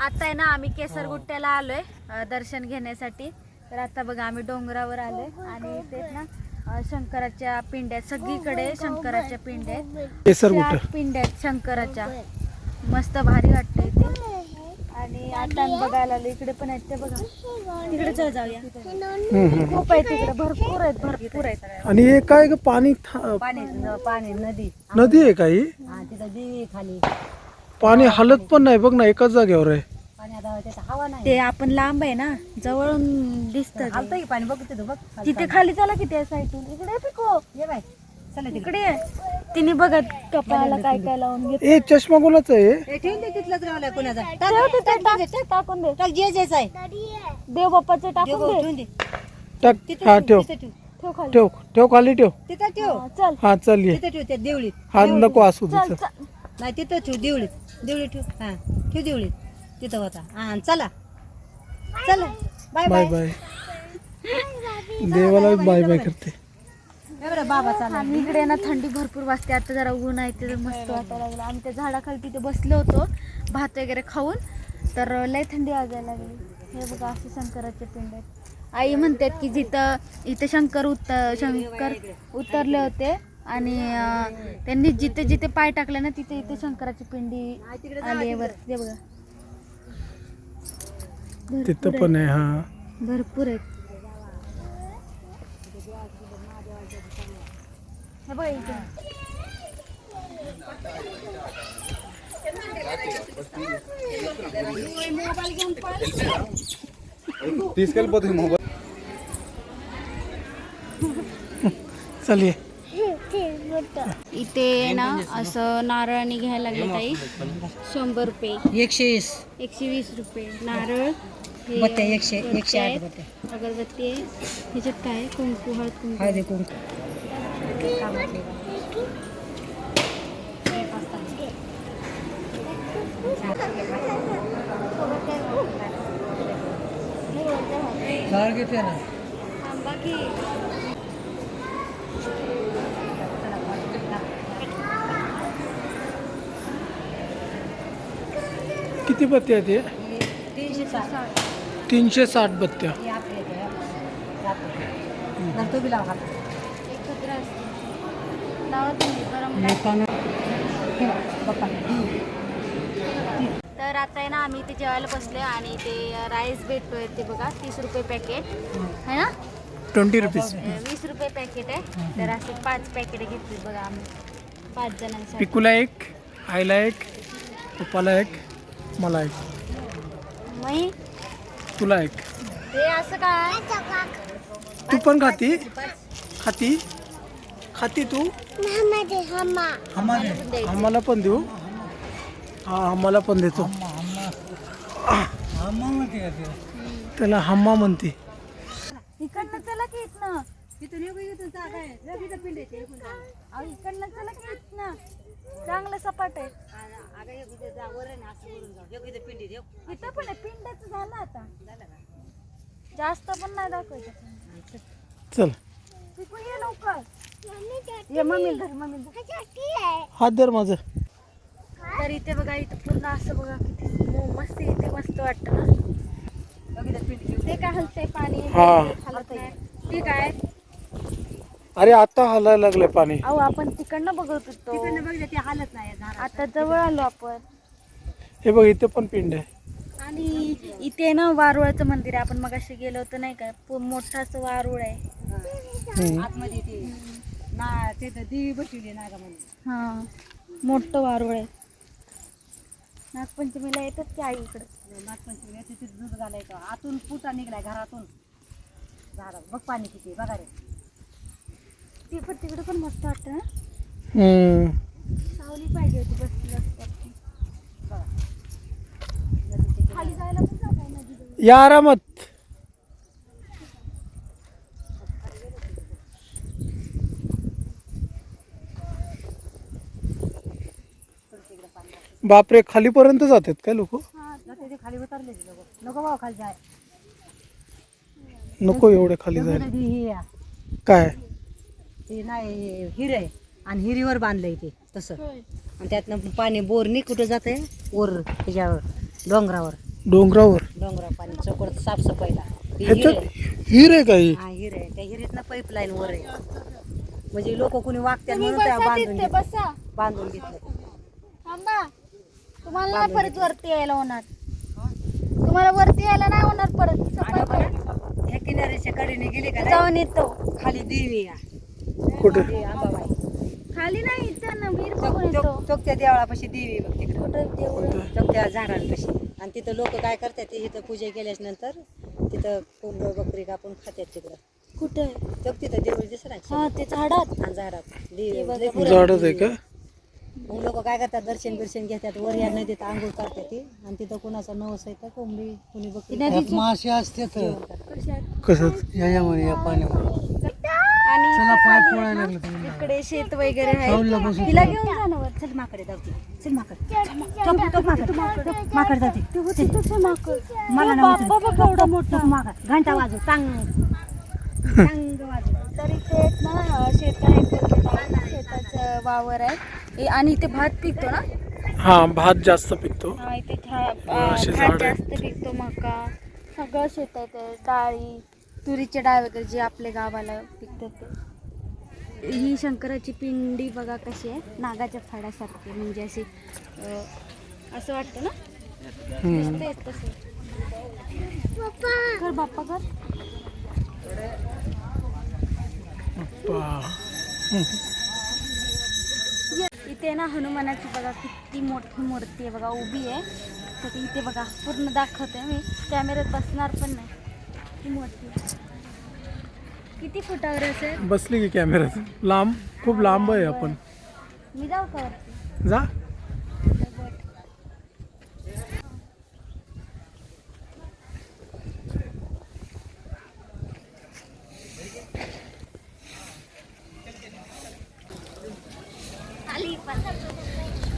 आता आहे ना आम्ही केसरगुट्ट्याला आलोय अ, दर्शन घेण्यासाठी. तर आता बघा आम्ही डोंगरावर आलोय आणि तेच ना शंकराच्या पिंड्या आहेत. सगळीकडे शंकराच्या पिंड्या आहेत. केसर पिंड्या आहेत शंकराच्या. मस्त भारी वाटतं इथे. आणि आता बघायला आलो इकडे पण आहेत ते बघा. तिकडे चल जाऊया. खूप आहे तिकडे भरपूर आहेत भरपूर आहेत. आणि हे काय ग पाणी पाणी पाणी नदी. नदी आहे काही हा? तिथं देवी खाली. पाणी हलत पण नाही बघ ना एकाच जागेवर आहे. पाणी आता तिथं हवा नाही. ते आपण लांब आहे ना जवळून दिसत हालतं की पाणी? बघ तिथं बघ. खाली तिथे खाली. चला किती साईडून. इकडे आहे पिको. ये बाय चला तिकडे. तिने बघत कपाळाला काय काय लावून घेत ए चष्मा कोणाचा आहे? ठेवून दे तिथलंच कोणाचा. टाक- टाकून दे. टाक जे जेच आहे. देव बाप्पाचं टाकून दे. ठेवून दे. टाक तिथं हा ठेव तिथं ठेव. ठेव खाली. ठेव ठेव खाली ठेव. तिथं ठेव. हा, चल. हा चल ये. तिथं ठेव त्या देवळीत. हा नको असू दे चल चल चल. नाही तिथं ठेव देवळीत. देवळीत ठेव. हा ठेव देवळीत. तिथं होता. हा चला. चला. Bye bye. Bye bye. देवाला बाय बाय करते. बरं बाबा चला. आम्ही इकडे ना थंडी भरपूर वाजते. आता जरा ऊन आहे ते मस्त वाटायला लागलं. आम्ही त्या झाडाखाली तिथे बसलो होतो भात वगैरे खाऊन. तर लय थंडी वाजायला लागली. हे बघा असे शंकराचे पिंड आहेत. आई म्हणतात की जिथं इथे शंकर उतर शंकर उतरले होते आणि त्यांनी जिथे जिथे पाय टाकले ना तिथे इथे शंकराची पिंडी आली आहे वरती ते बघा. तिथं भरपूर पण आहे हा. आहेत. भरपूर आहेत हे बघा इथे. चल ये. इथे ना असं नारळाने घ्यायला लागले ताई. शंभर रुपये. एकशे वीस. एकशे वीस रुपये. नारळ एकशे एकशे आठ अगरबत्ती आहे. ह्याच्यात काय? कुंकू हळद कुंकू. हळदी कुंकू. थांबा की. किती बत्त्या आहेत हे तीनशे साठ तीनशे साठ बत्त्या हे आपले इथे. नंतर तो बी लावा हात. एकत्र असते लावा तुम्ही गरम. बाप्पा. तर आता आहे ना आम्ही इथे जेवायला बसले आणि ते राईस भेटतोय ते बघा तीस रुपये पॅकेट है ना ट्वेंटी रुपीज अं, वीस रुपये पॅकेट आहे तर असे पाच पॅकेट घेतली बघा आम्ही पाच जणांसाठी पिकूला एक आईला एक पप्पाला एक मला एक. मग तुला एक. हे असं काय? तू पण खाती? खाती? खाती तू? आम्हाला पण देऊ. हा आम्हाला पण देतो. त्याला हम्मा म्हणते. इकडनं चला की इथनं. तिथून येऊ का इथून? पिंड आहे. अहो इकडनं चला की इथनं चांगलं सपाट आहे आ- अगं, एक इथं जा, वर आहे ना, असं वरून जाऊ. एक इथं पिंड आहे, एक. इथं पण आहे पिंडाचं झालं आता. जास्त पण नाही दाखवायचं. चल. पिकू ये लवकर. ये मम्मी धर मम्मी. हात धर माझं. तर इथे बघा इथं पूर्ण असं बघा किती मस्त इथे मस्त वाटतं ना. एक इथं पिंड आहे. ते काय हलतंय पाणी? हा. हलत नाही ते काय अरे आता हलायला लागलंय पाणी. अहो आपण तिकडनं बघत होतो. तिकडनं बघितलं ते हालत नाही आता जवळ आलो आपण. हे बघ इथे पण पिंड आहे. आणि इथे ना वारुळाचं मंदिर आहे. आपण मग गेलो होतो नाही का? पु- मोठं असं वारुळ आहे. हम्म. आतमध्ये ते ना तिथं देवी बसवली नागा म्हणून हा मोठं वारुळ आहे. नागपंचमीला येतात की आई इकडं? नागपंचमी तिथं दूध घालायचं. आतून पुटा निघलाय घरातून. झाडा बघ पाणी किती बघा रे. ती पण तिकडे पण मस्त वाटतं ना? हम्म. सावली पाहिजे होती बसली असती बघा नदीचे खाली जायला पण जागा आहे नदीजवळ. या आरामात. बापरे खालीपर्यंत जातात काय लोक? हा खाली उतरले लोक. नको भाऊ खाली जाय. नको एवढे खाली जायला. काय? ते नाही हिर आहे. आणि हिरीवर बांधलंय ते तसं. होय. आणि त्यातनं पाणी बोरनी कुठं जाते वर ह्याच्यावर डोंगरावर. डोंगरावर. डोंगरा पाणी चोकड साफसफाईला ही ह्याच्यात हिर. आहे. हिर आहे काही हा? हिर आहे. त्या हिरीतनं पाईपलाईन वर आहे. म्हणजे लोक कोणी वागतात तुम्ही म्हणून त्या बसा बांधून तिथे घेतलं बसा. बांधून घेतलं थांबा. तुम्हाला नाही परत वरती यायला होणार. तुम्हाला वरती यायला नाही होणार परत. आणि सफाई आपण ह्या किनाऱ्याच्या कडेने गेले का जाऊन येतो. खाली देवी आहे कुठे? देवी अंबाबाई खाली नाही इथं ना वीर चौक- बघून येतो. चौक- चौकत्या देवळापाशी देवी आहे बघ तिकडे. कुठं? देऊळ झाडांपाशी. आणि तिथं लोक काय करतात ते इथं पूजा केल्याच नंतर तिथं कोंबड बकरी कापून खात्यात तिकडं. कुठे चौक तिथं देऊळ दिसत हा ते झाडात? आणि झाडात. झाडच आहे का? मग लोक काय करतात दर्शन बिर्शन घेतात वर या नदीत आंघोळ करतात ती. आणि तिथं कुणाचं नवस आहे तर कोंबडी कुणी बकरी? मासे असतात. कशात? कसं? याच्यामध्ये या पाण्यामध्ये आणि पाय लागलं शेत वगैरे आहे. तिला घेऊन जा ना. चल माकडे जाऊती चल माकड. माकड. जाते मला घंटा वाजव. टांग. टांग वाजव. तर इथे एक ना अं, शेत आहे. शेताचं वावर आहे. आणि इथे भात पिकतो ना? हा भात जास्त पिकतो. हा इथे हा, भात. जास्त पिकतो मका. सगळं शेत आहे ते. डाळी तुरीचे डाळ वगैरे जे आपल्या गावाला पिकतात ते. ही शंकराची पिंडी बघा कशी आहे. नागाच्या फाड्यासारखी म्हणजे अशी अं, असं वाटतं ना. दिसतंय तसं. कर बाप्पा कर. इथे ना हनुमानाची बघा किती मोठी मूर्ती आहे बघा उभी आहे. तर ती इथे बघा पूर्ण दाखवते मी. कॅमेऱ्यात बसणार पण नाही. ती मूर्ती. किती फुटावर असेल बसली की कॅमेऱ्यात लांब खूप लांब आहे आपण. मी जाऊ का वरती? जा.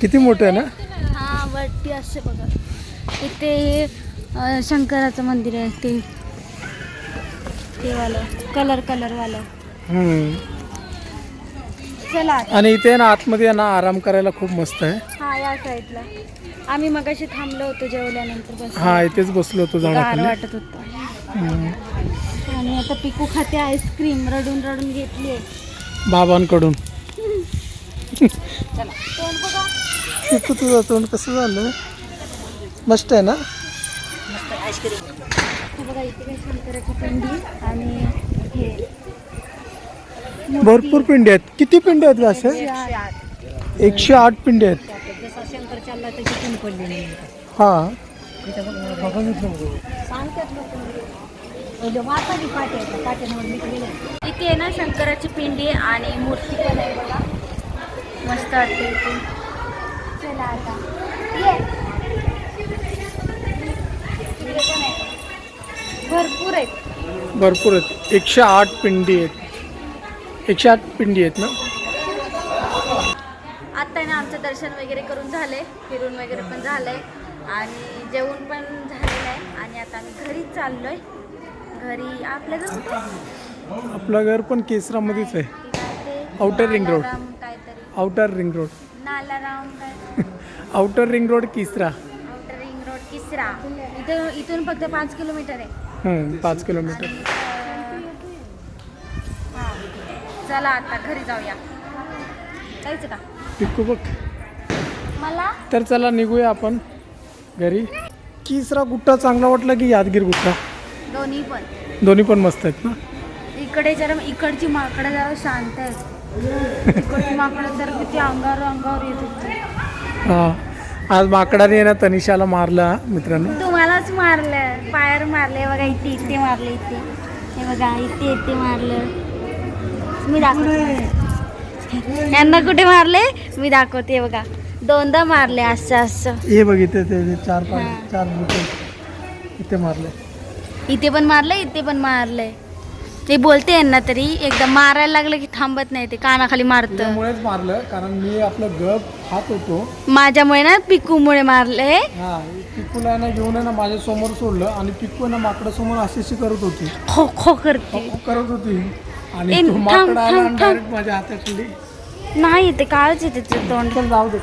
किती मोठं आहे ना? हा वरती असते बघा. इथे अं, शंकराचं मंदिर आहे ते. ते वालं कलर कलर वालं. हम्म. चला. आता. आणि इथे ना आतमध्ये आहे ना आराम करायला खूप मस्त आहे. हा या साईडला आम्ही मगाशी थांबलो होतो जेवल्यानंतर बस. हा इथेच बसलो होतो गार झाडाखाली. वाटत होतं. हम्म. आणि आता पिकू खाते आईस्क्रीम रडून रडून घेतली बाबांकडून. चला. तोंड बघा. पिकू तुझं तोंड कसं झालं? मस्त आहे ना? हे बघा इथे काही शंकराची पिंडी आणि हे. भरपूर पिंडी आहेत. किती पिंडी आहेत असे. एकशे आठ पिंडी आहेत. जसा शंकर चालला त्याची तीन पडली नाही. हा. इथे आहे. ना शंकराची पिंडी आणि मूर्ती पण आहे बघा. मस्त वाटते चला आता. ये. इथे आहे. भरपूर आहेत. भरपूर आहेत. एकशे आठ पिंडी आहेत. एकशे आठ पिंडी आहेत ना? आता आहे ना आमचं दर्शन वगैरे करून झालंय. फिरून वगैरे पण झालंय. आणि जेवण पण झालेलं आहे. आणि आता आम्ही घरी चाललोय. घरी आपल्या जर आपलं घर पण केसरामध्येच आहे. Outer ring road. काहीतरी. आउटर रिंग रोड नालाराम काय? Outer ring road Keesara. Outer ring road Keesara. इथून इथून फक्त पाच किलोमीटर आहे. हम्म, पाच किलोमीटर. हा. चला आता घरी जाऊया. जायचं का? पिकू बघ. मला? तर चला निघूया आपण घरी. किसरा गुट्टा चांगला वाटला की यादगीर गुट्टा? दोन्ही पण. दोन्ही पण मस्त आहेत ना? इकडे जरा इकडची माकडं जरा शांत आहेत. इकडची माकडं तर किती अंगावर अंगावर येत होती. हा. आज माकडाने ना तनिषाला मारला मित्रांनो. तुम्हालाच मारलं. पायर मारले बघा इथे इथे मारले इथे. हे बघा इथे इथे मारलं. मी दाखवते. यांना कुठे मारले? मी दाखवते बघा. दोनदा मारले असं असं. हे बघितले ते ते चार. पाच चार बुटे इथे मारले. इथे पण मारले इथे पण मारले ते बोलते यांना तरी. एकदा मारायला लागलं की थांबत नाही ते कानाखाली मारतं. त्यामुळेच मारलं कारण मी आपलं गप खात होतो. माझ्यामुळे ना पिकूमुळे मारले. हा पिकूला ना घेऊन आहे ना माझ्यासमोर सोडलं आणि पिकू आहे ना माकडा समोर अशी करत होती. खो खो करते. करत होती. आणि तो थांब, माकडा आला थांब, आणि थांब. direct माझ्या हाताखाली नाही ते काळच आहे त्याचं तोंड. चल जाऊ दे